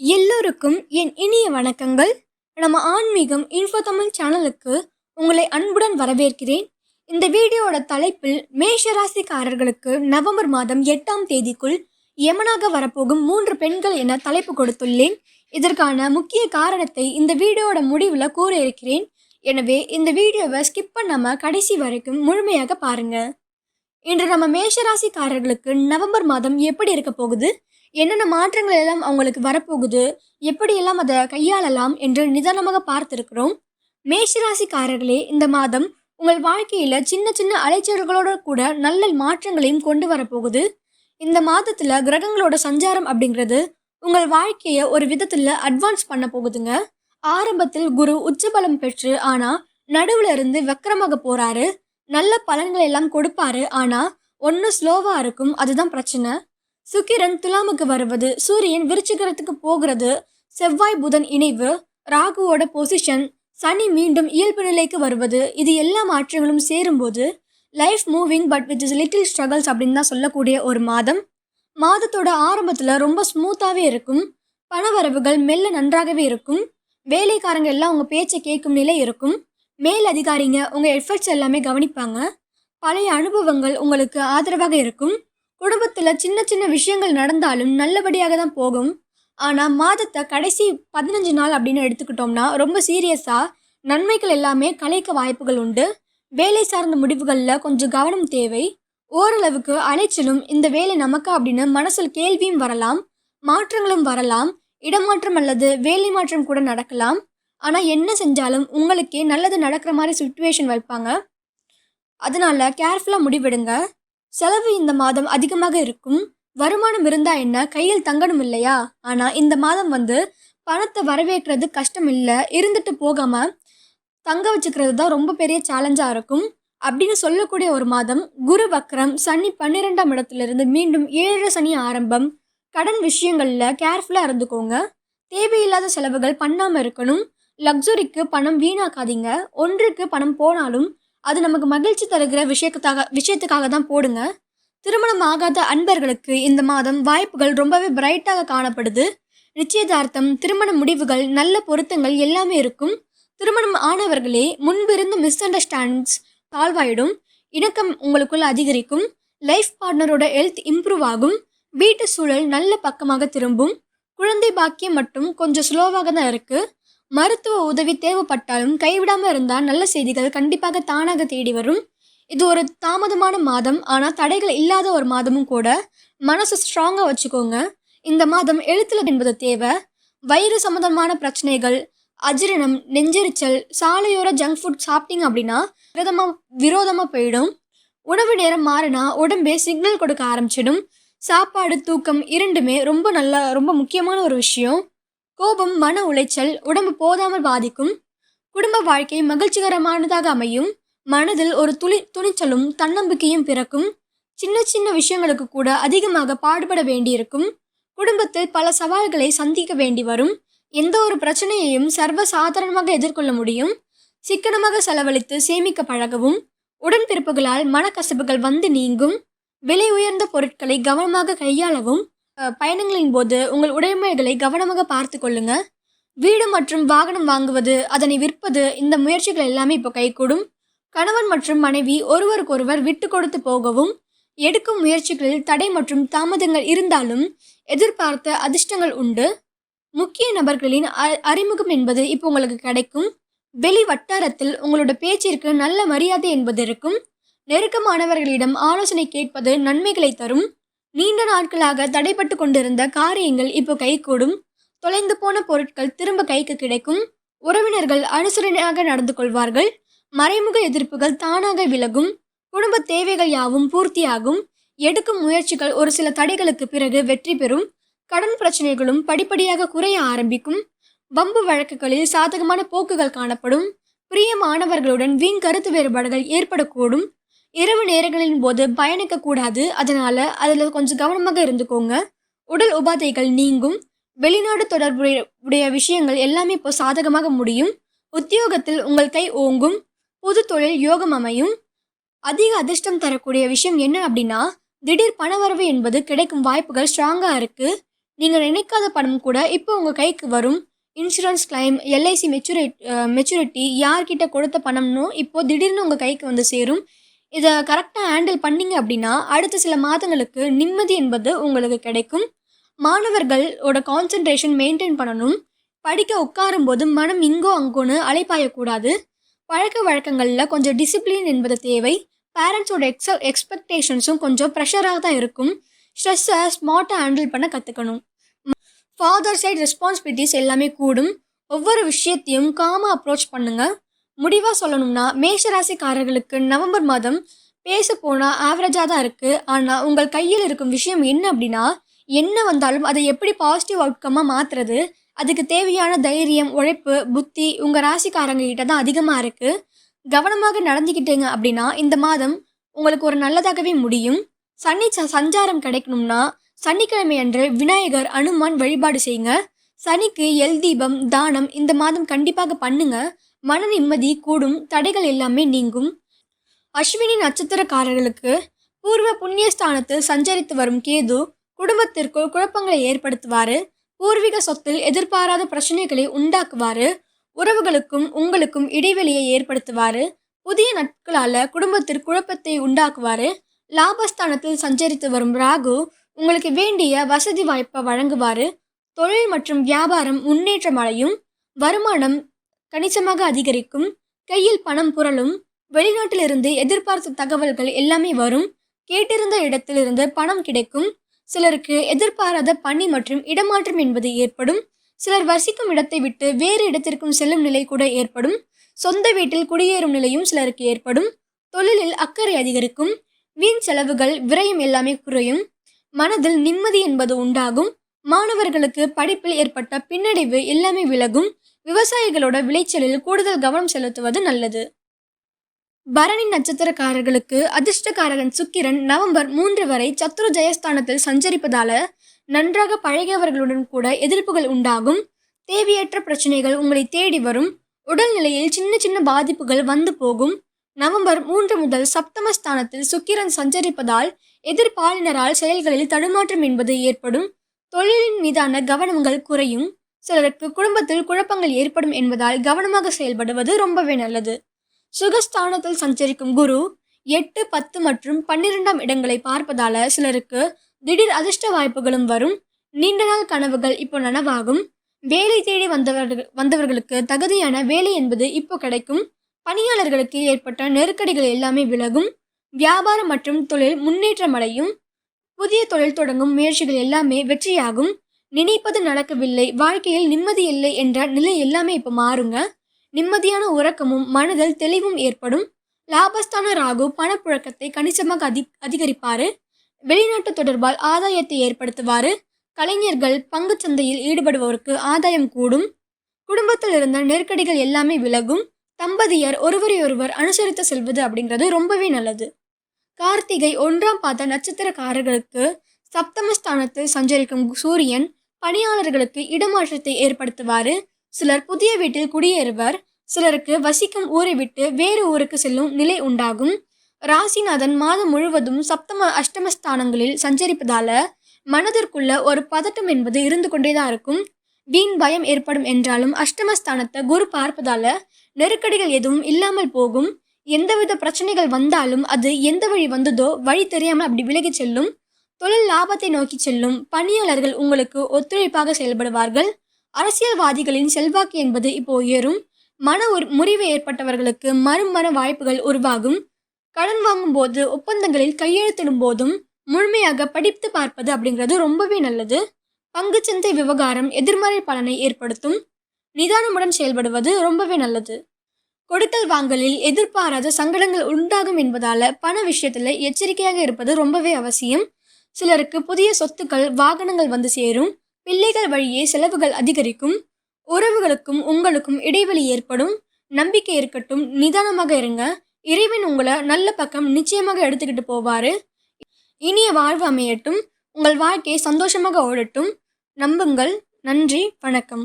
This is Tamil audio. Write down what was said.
எல்லோருக்கும் என் இனிய வணக்கங்கள். நம்ம ஆன்மீகம் இன்ஃபோ தமிழ் சேனலுக்கு உங்களை அன்புடன் வரவேற்கிறேன். இந்த வீடியோவோட தலைப்பில் மேஷ ராசிக்காரர்களுக்கு நவம்பர் மாதம் எட்டாம் தேதிக்குள் யமனாக வரப்போகும் மூன்று பெண்கள் என தலைப்பு கொடுத்துள்ளேன். இதற்கான முக்கிய காரணத்தை இந்த வீடியோவோட முடிவில் கூற இருக்கிறேன். எனவே இந்த வீடியோவை ஸ்கிப் பண்ணாமல் கடைசி வரைக்கும் முழுமையாக பாருங்கள் இன்று நம்ம மேஷராசிக்காரர்களுக்கு நவம்பர் மாதம் எப்படி இருக்க போகுது? என்னென்ன மாற்றங்கள் எல்லாம் அவங்களுக்கு வரப்போகுது எப்படியெல்லாம் அதை கையாளலாம் என்று நிதானமாக பார்த்திருக்கிறோம். மேஷராசிக்காரர்களே இந்த மாதம் உங்கள் வாழ்க்கையில் சின்ன சின்ன அலைச்சல்களோட கூட நல்ல மாற்றங்களையும் கொண்டு வரப்போகுது. இந்த மாதத்தில் கிரகங்களோட சஞ்சாரம் அப்படிங்கிறது உங்கள் வாழ்க்கையை ஒரு விதத்தில் அட்வான்ஸ் பண்ண போகுதுங்க. ஆரம்பத்தில் குரு உச்சபலம் பெற்று ஆனால் நடுவில் இருந்து வக்கரமாக போகிறாரு நல்ல பலன்களை எல்லாம் கொடுப்பாரு ஆனால் ஒன்று ஸ்லோவாக இருக்கும் அதுதான் பிரச்சனை. சுக்கிரன் துலாமுக்கு வருவது சூரியன் விருச்சிகரத்துக்கு போகிறது செவ்வாய் புதன் இணைவு ராகுவோட பொசிஷன் சனி மீண்டும் இயல்பு நிலைக்கு வருவது இது எல்லா மாற்றங்களும் சேரும்போது life moving but with is little struggles அப்படின்னு தான் சொல்லக்கூடிய ஒரு மாதம். மாதத்தோட ஆரம்பத்தில் ரொம்ப ஸ்மூத்தாகவே இருக்கும். பணவரவுகள் மெல்ல நன்றாகவே இருக்கும். வேலைக்காரங்க எல்லாம் உங்கள் பேச்சை கேட்கும் நிலை இருக்கும். மேல் அதிகாரிங்க உங்கள் எஃபர்ட்ஸ் எல்லாமே கவனிப்பாங்க. பழைய அனுபவங்கள் உங்களுக்கு ஆதரவாக இருக்கும். குடும்பத்தில் சின்ன சின்ன விஷயங்கள் நடந்தாலும் நல்லபடியாக தான் போகும். ஆனால் மாதத்தை கடைசி பதினஞ்சு நாள் அப்படின்னு எடுத்துக்கிட்டோம்னா ரொம்ப சீரியஸாக நன்மைகள் எல்லாமே கலைக்க வாய்ப்புகள் உண்டு. வேலை சார்ந்த முடிவுகளில் கொஞ்சம் கவனம் தேவை. ஓரளவுக்கு அலைச்சலும் இந்த வேலை நமக்கா அப்படின்னு மனசில் கேள்வியும் வரலாம் மாற்றங்களும் வரலாம். இடமாற்றம் அல்லது வேலை மாற்றம் கூட நடக்கலாம். ஆனால் என்ன செஞ்சாலும் உங்களுக்கே நல்லது நடக்கிற மாதிரி சுச்சுவேஷன் வைப்பாங்க. அதனால் கேர்ஃபுல்லாக முடிவெடுங்க. செலவு இந்த மாதம் அதிகமாக இருக்கும். வருமானம் இருந்தா என்ன? கையில் தங்கணும் இல்லையா? ஆனா இந்த மாதம் வந்து பணத்தை வரவேற்கிறது கஷ்டம் இல்லை. இருந்துட்டு போகாம தங்க வச்சுக்கிறது தான் ரொம்ப பெரிய சேலஞ்சா இருக்கும். அப்படின்னு சொல்லக்கூடிய ஒரு மாதம் குரு வக்ரம் சனி பன்னிரெண்டாம் இடத்துலேருந்து மீண்டும் ஏழரை சனி ஆரம்பம். கடன் விஷயங்களில் கேர்ஃபுல்லாக இருந்துக்கோங்க. தேவையில்லாத செலவுகள் பண்ணாமல் இருக்கணும். லக்ஸுரிக்கு பணம் வீணாக்காதீங்க. ஒன்றுக்கு பணம் போனாலும் அது நமக்கு மகிழ்ச்சி தருகிற விஷயத்துக்காக விஷயத்துக்காக தான் போடுங்க. திருமணம் ஆகாத அன்பர்களுக்கு இந்த மாதம் வாய்ப்புகள் ரொம்பவே பிரைட்டாக காணப்படுது. நிச்சயதார்த்தம் திருமண முடிவுகள் நல்ல பொருத்தங்கள் எல்லாமே இருக்கும். திருமணம் ஆனவர்களே முன்பிருந்த மிஸ் அண்டர்ஸ்டாண்டிங்ஸ் தாழ்வாயிடும். இணக்கம் உங்களுக்குள்ள அதிகரிக்கும். லைஃப் பார்ட்னரோட ஹெல்த் இம்ப்ரூவ் ஆகும். வீட்டு சூழல் நல்ல பக்கமாக திரும்பும். குழந்தை பாக்கியம் மட்டும் கொஞ்சம் ஸ்லோவாக தான் இருக்குது மருத்துவ உதவி தேவைப்பட்டாலும் கைவிடாமல் இருந்தால் நல்ல செய்திகள் கண்டிப்பாக தானாக தேடி வரும். இது ஒரு தாமதமான மாதம். ஆனால் தடைகள் இல்லாத ஒரு மாதமும் கூட மனசு ஸ்ட்ராங்காக வச்சுக்கோங்க. இந்த மாதம் எழுத்துல என்பது தேவை. வயிறு சம்மந்தமான பிரச்சனைகள் அஜீரணம் நெஞ்செரிச்சல் சாலையோர ஜங்க் ஃபுட் சாப்பிட்டீங்க அப்படின்னா விரதமாக விரோதமாக போயிடும். உணவு நேரம் மாறினா உடம்பே சிக்னல் கொடுக்க ஆரம்பிச்சிடும். சாப்பாடு தூக்கம் இரண்டுமே ரொம்ப நல்ல ரொம்ப முக்கியமான ஒரு விஷயம். கோபம் மன உளைச்சல் உடம்பு போதாமல் பாதிக்கும். குடும்ப வாழ்க்கை மகிழ்ச்சிகரமானதாக அமையும். மனதில் ஒரு துளி துணிச்சலும் தன்னம்பிக்கையும் பிறக்கும். சின்ன சின்ன விஷயங்களுக்கு கூட அதிகமாக பாடுபட வேண்டியிருக்கும். குடும்பத்தில் பல சவால்களை சந்திக்க வேண்டி வரும். எந்த ஒரு பிரச்சனையையும் சர்வ சாதாரணமாக எதிர்கொள்ள முடியும். சிக்கனமாக செலவழித்து சேமிக்க பழகவும். உடன்பிறப்புகளால் மனக்கசப்புகள் வந்து நீங்கும். விலை உயர்ந்த பொருட்களை கவனமாக கையாளவும். பயணங்களின் போது உங்கள் உடைமைகளை கவனமாக பார்த்து கொள்ளுங்க. வீடு மற்றும் வாகனம் வாங்குவது அதனை விற்பது இந்த முயற்சிகள் எல்லாமே இப்போ கைகூடும். கணவன் மற்றும் மனைவி ஒருவருக்கொருவர் விட்டு கொடுத்து போகவும் எடுக்கும் முயற்சிகளில் தடை மற்றும் தாமதங்கள் இருந்தாலும் எதிர்பார்த்த அதிர்ஷ்டங்கள் உண்டு. முக்கிய நபர்களின் அ- அறிமுகம் என்பது இப்போ உங்களுக்கு கிடைக்கும். வெளி வட்டாரத்தில் உங்களோட பேச்சிற்கு நல்ல மரியாதை என்பது இருக்கும். நெருக்கமானவர்களிடம் ஆலோசனை கேட்பது நன்மைகளை தரும். நீண்ட நாட்களாக தடைப்பட்டு கொண்டிருந்த காரியங்கள் இப்போ கைகூடும். தொலைந்து போன பொருட்கள் திரும்ப கைக்கு கிடைக்கும். உறவினர்கள் அனுசரணையாக நடந்து கொள்வார்கள். மறைமுக எதிர்ப்புகள் தானாக விலகும். குடும்ப தேவைகள் யாவும் பூர்த்தியாகும். எடுக்கும் முயற்சிகள் ஒரு சில தடைகளுக்கு பிறகு வெற்றி பெறும். கடன் பிரச்சனைகளும் படிப்படியாக குறைய ஆரம்பிக்கும். பம்பு வழக்குகளில் சாதகமான போக்குகள் காணப்படும். பிரியமானவர்களுடன் வீண் கருத்து வேறுபாடுகள் ஏற்படக்கூடும். இரவு நேரங்களின் போது பயணிக்க கூடாது. அதனால அதில் கொஞ்சம் கவனமாக இருந்துக்கோங்க. உடல் உபாதைகள் நீங்கும். வெளிநாடு தொடர்புடைய உடைய விஷயங்கள் எல்லாமே இப்போ சாதகமாக முடியும். உத்தியோகத்தில் உங்கள் கை ஓங்கும். புது தொழில் யோகம் அமையும். அதிக அதிர்ஷ்டம் தரக்கூடிய விஷயம் என்ன அப்படின்னா திடீர் பணவரவு என்பது கிடைக்கும் வாய்ப்புகள் ஸ்ட்ராங்காக இருக்குது நீங்கள் நினைக்காத பணம் கூட இப்போ உங்கள் கைக்கு வரும். Insurance claim LIC matured maturity யார்கிட்ட கொடுத்த பணம்னோ இப்போது திடீர்னு உங்கள் கைக்கு வந்து சேரும். இதை கரெக்டாக ஹேண்டில் பண்ணீங்க அப்படின்னா அடுத்த சில மாதங்களுக்கு நிம்மதி என்பது உங்களுக்கு கிடைக்கும். மாணவர்களோட கான்சென்ட்ரேஷன் மெயின்டைன் பண்ணணும். படிக்க உட்காரும்போது மனம் இங்கோ அங்கோன்னு அலைப்பாயக்கூடாது. பழக்க வழக்கங்களில் கொஞ்சம் டிசிப்ளின் என்பது தேவை. பேரண்ட்ஸோட எக்ஸ எக்ஸ்பெக்டேஷன்ஸும் கொஞ்சம் ப்ரெஷராக தான் இருக்கும். ஸ்ட்ரெஸ்ஸை ஸ்மார்ட்டாக ஹேண்டில் பண்ண கற்றுக்கணும் ஃபாதர் சைட் ரெஸ்பான்சிபிலிட்டிஸ் எல்லாமே கூடும். ஒவ்வொரு விஷயத்தையும் காமாக அப்ரோச் பண்ணுங்கள் முடிவாக சொல்லணும்னா மேஷராசிக்காரர்களுக்கு நவம்பர் மாதம் பேச போனால் ஆவரேஜாக தான் இருக்குது ஆனால் உங்கள் கையில் இருக்கும் விஷயம் என்ன அப்படின்னா என்ன வந்தாலும் அதை எப்படி பாசிட்டிவ் அவுட்கம்மாக மாற்றுறது அதுக்கு தேவையான தைரியம் உழைப்பு புத்தி உங்கள் ராசிக்காரங்க கிட்ட தான் அதிகமாக இருக்குது கவனமாக நடந்துக்கிட்டீங்க அப்படின்னா இந்த மாதம் உங்களுக்கு ஒரு நல்லதாகவே முடியும். சனி ச சஞ்சாரம் கிடைக்கணும்னா சனிக்கிழமை அன்று விநாயகர் அனுமான் வழிபாடு செய்யுங்க. சனிக்கு எல் தீபம் தானம் இந்த மாதம் கண்டிப்பாக பண்ணுங்க. மன நிம்மதி கூடும் தடைகள் எல்லாமே நீங்கும். அஸ்வினி நட்சத்திரக்காரர்களுக்கு பூர்வ புண்ணியஸ்தானத்தில் சஞ்சரித்து வரும் கேது குடும்பத்திற்குள் குழப்பங்களை ஏற்படுத்துவார். பூர்வீக சொத்தில் எதிர்பாராத பிரச்சனைகளை உண்டாக்குவார். உறவுகளுக்கும் உங்களுக்கும் இடைவெளியை ஏற்படுத்துவார். புதிய நட்களால் குடும்பத்திற்கு குழப்பத்தை உண்டாக்குவார். லாபஸ்தானத்தில் சஞ்சரித்து வரும் ராகு உங்களுக்கு வேண்டிய வசதி வாய்ப்பை வழங்குவார். தொழில் மற்றும் வியாபாரம் முன்னேற்றம் அடையும் வருமானம் கணிசமாக அதிகரிக்கும். கையில் பணம் புரளும். வெளிநாட்டிலிருந்து எதிர்பார்த்த தகவல்கள் எல்லாமே வரும். கேட்டிருந்த இடத்திலிருந்து பணம் கிடைக்கும். சிலருக்கு எதிர்பாராத பணி மற்றும் இடமாற்றம் என்பது ஏற்படும். சிலர் வசிக்கும் இடத்தை விட்டு வேறு இடத்திற்கும் செல்லும் நிலை கூட ஏற்படும். சொந்த வீட்டில் குடியேறும் நிலையும் சிலருக்கு ஏற்படும். தொழிலில் அக்கறை அதிகரிக்கும். வீண் செலவுகள் விரயம் எல்லாமே குறையும். மனதில் நிம்மதி என்பது உண்டாகும். மாணவர்களுக்கு படிப்பில் ஏற்பட்ட பின்னடைவு எல்லாமே விலகும். விவசாயிகளோட விளைச்சலில் கூடுதல் கவனம் செலுத்துவது நல்லது. பரணி நட்சத்திரக்காரர்களுக்கு அதிர்ஷ்டக்காரகன் சுக்கிரன் நவம்பர் மூன்று வரை சத்துரு ஜெயஸ்தானத்தில் சஞ்சரிப்பதால நன்றாக பழகியவர்களுடன் கூட எதிர்ப்புகள் உண்டாகும். தேவையற்ற பிரச்சனைகள் உங்களை தேடி வரும். உடல்நிலையில் சின்ன சின்ன பாதிப்புகள் வந்து போகும். நவம்பர் மூன்று முதல் சப்தமஸ்தானத்தில் சுக்கிரன் சஞ்சரிப்பதால் எதிர்பாலினரால் செயல்களில் தடுமாற்றம் என்பது ஏற்படும். தொழிலின் மீதான கவனங்கள் குறையும். சிலருக்கு குடும்பத்தில் குழப்பங்கள் ஏற்படும் என்பதால் கவனமாக செயல்படுவது ரொம்பவே நல்லது. சுகஸ்தானத்தில் சஞ்சரிக்கும் குரு எட்டு பத்து மற்றும் பன்னிரெண்டாம் இடங்களை பார்ப்பதால சிலருக்கு திடீர் அதிர்ஷ்ட வாய்ப்புகளும் வரும். நீண்ட நாள் கனவுகள் இப்போ நனவாகும். வேலை தேடி வந்தவர்கள் வந்தவர்களுக்கு தகுதியான வேலை என்பது இப்போ கிடைக்கும். பணியாளர்களுக்கு ஏற்பட்ட நெருக்கடிகள் எல்லாமே விலகும். வியாபாரம் மற்றும் தொழில் முன்னேற்றம் அடையும். புதிய தொழில் தொடங்கும் முயற்சிகள் எல்லாமே வெற்றியாகும். நினைப்பது நடக்கவில்லை வாழ்க்கையில் நிம்மதி இல்லை என்ற நிலை எல்லாமே இப்போ மாறுங்க. நிம்மதியான உறக்கமும் மனதில் தெளிவும் ஏற்படும். லாபஸ்தான ராகு பணப்புழக்கத்தை கணிசமாக அதி அதிகரிப்பாரு. வெளிநாட்டு தொடர்பால் ஆதாயத்தை ஏற்படுத்துவாரு. கலைஞர்கள் பங்கு சந்தையில் ஈடுபடுவோருக்கு ஆதாயம் கூடும். குடும்பத்தில் இருந்த நெருக்கடிகள் எல்லாமே விலகும். தம்பதியர் ஒருவரையொருவர் அனுசரித்து செல்வது அப்படிங்கிறது ரொம்பவே நல்லது. கார்த்திகை ஒன்றாம் பார்த்த நட்சத்திரக்காரர்களுக்கு சப்தமஸ்தானத்தில் சஞ்சரிக்கும் சூரியன் பணியாளர்களுக்கு இடமாற்றத்தை ஏற்படுத்துவாறு சிலர் புதிய வீட்டில் குடியேறுவர். சிலருக்கு வசிக்கும் ஊரை விட்டு வேறு ஊருக்கு செல்லும் நிலை உண்டாகும். ராசிநாதன் மாதம் முழுவதும் சப்தம அஷ்டமஸ்தானங்களில் சஞ்சரிப்பதால மனதிற்குள்ள ஒரு பதட்டம் என்பது இருந்து கொண்டேதான் இருக்கும். வீண் பயம் ஏற்படும் என்றாலும் அஷ்டமஸ்தானத்தை குரு பார்ப்பதால நெருக்கடிகள் எதுவும் இல்லாமல் போகும். எந்தவித பிரச்சனைகள் வந்தாலும் அது எந்த வழி வந்ததோ வழி தெரியாமல் அப்படி விலகி செல்லும். தொழில் லாபத்தை நோக்கி செல்லும் பணியாளர்கள் உங்களுக்கு ஒத்துழைப்பாக செயல்படுவார்கள். அரசியல்வாதிகளின் செல்வாக்கு என்பது இப்போ உயரும். மன ஒரு முறிவு ஏற்பட்டவர்களுக்கு மறுமண வாய்ப்புகள் உருவாகும். கடன் வாங்கும் போது ஒப்பந்தங்களில் கையெழுத்திடும் போதும் முழுமையாக படித்து பார்ப்பது அப்படிங்கிறது ரொம்பவே நல்லது. பங்குச்சந்தை விவகாரம் எதிர்மறை பலனை ஏற்படுத்தும். நிதானமுடன் செயல்படுவது ரொம்பவே நல்லது. கொடுக்கல் வாங்கலில் எதிர்பாராத சங்கடங்கள் உண்டாகும் என்பதால பண விஷயத்தில் எச்சரிக்கையாக இருப்பது ரொம்பவே அவசியம். சிலருக்கு புதிய சொத்துக்கள் வாகனங்கள் வந்து சேரும். பிள்ளைகள் வழியே செலவுகள் அதிகரிக்கும். உறவுகளுக்கும் உங்களுக்கும் இடைவெளி ஏற்படும். நம்பிக்கை இருக்கட்டும் நிதானமாக இருங்க. இறைவன் உங்களை நல்ல பக்கம் நிச்சயமாக எடுத்துக்கிட்டு போவாரு. இனிய வாழ்வு அமையட்டும். உங்கள் வாழ்க்கை சந்தோஷமாக ஓடட்டும். நம்புங்கள். நன்றி. வணக்கம்.